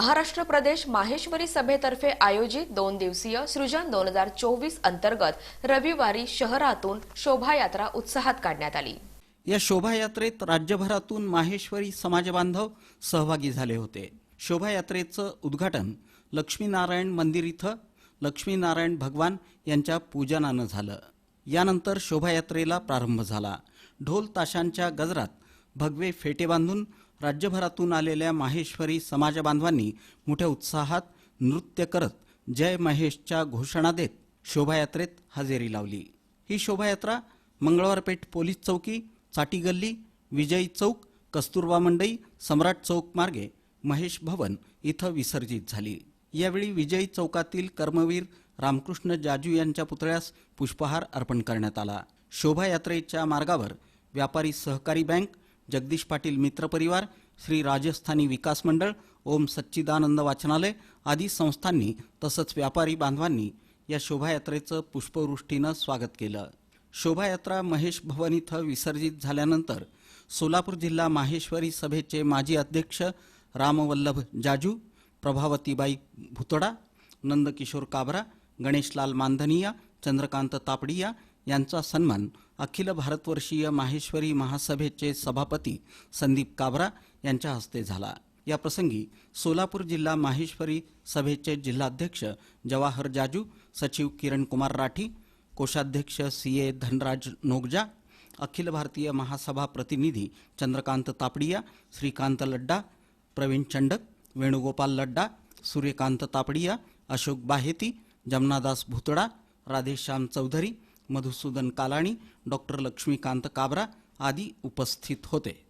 महाराष्ट्र प्रदेश माहेश्वरी सभेतर्फे आयोजित दोन दिवसीय सृजन दोन हजार चोवीस अंतर्गत रविवारी शहरातून शोभायात्रा उत्साहात काढण्यात आली. या शोभायात्रेत राज्यभरातून माहेश्वरी समाजबांधव सहभागी झाले होते. शोभायात्रेचं उद्घाटन लक्ष्मीनारायण मंदिर इथं लक्ष्मीनारायण भगवान यांच्या पूजनानं झालं. यानंतर शोभायात्रेला प्रारंभ झाला. ढोल ताशांच्या गजरात भगवे फेटे बांधून राज्यभरातून आलेल्या माहेश्वरी समाजबांधवांनी मोठ्या उत्साहात नृत्य करत जय महेशच्या घोषणा देत शोभायात्रेत हजेरी लावली. ही शोभायात्रा मंगळवारपेठ पोलीस चौकी चाटी गल्ली विजयी चौक कस्तुरबा मंडई सम्राट चौक मार्गे महेश भवन इथं विसर्जित झाली. यावेळी विजयी चौकातील कर्मवीर रामकृष्ण जाजू यांच्या पुतळ्यास पुष्पहार अर्पण करण्यात आला. शोभायात्रेच्या मार्गावर व्यापारी सहकारी बँक जगदीश पाटील मित्रपरिवार श्री राजस्थानी विकास मंडळ ओम सच्चिदानंद वाचनालय आदी संस्थांनी तसंच व्यापारी बांधवांनी या शोभायात्रेचं पुष्पवृष्टीनं स्वागत केलं. शोभायात्रा महेश भवन इथं विसर्जित झाल्यानंतर सोलापूर जिल्हा माहेश्वरी सभेचे माजी अध्यक्ष रामवल्लभ जाजू प्रभावतीबाई भुतडा नंदकिशोर काबरा गणेशलाल मानधनिया चंद्रकांत तापडिया यांचा सन्मान अखिल भारतवर्षीय माहेश्वरी महासभेचे सभापती संदीप काबरा यांच्या हस्ते झाला. या प्रसंगी सोलापूर जिल्हा माहेश्वरी सभेचे जिल्हाध्यक्ष जवाहर जाजू सचिव किरण कुमार राठी कोषाध्यक्ष सी ए धनराज नोगजा अखिल भारतीय महासभा प्रतिनिधी चंद्रकांत तापडिया श्रीकांत लड्डा प्रवीण चंडक वेणुगोपाल लड्डा सूर्यकांत तापडिया अशोक बाहेती जमनादास भुतडा राधेश्याम चौधरी मधुसूदन कालाणी डॉक्टर लक्ष्मीकांत काबरा आदी उपस्थित होते.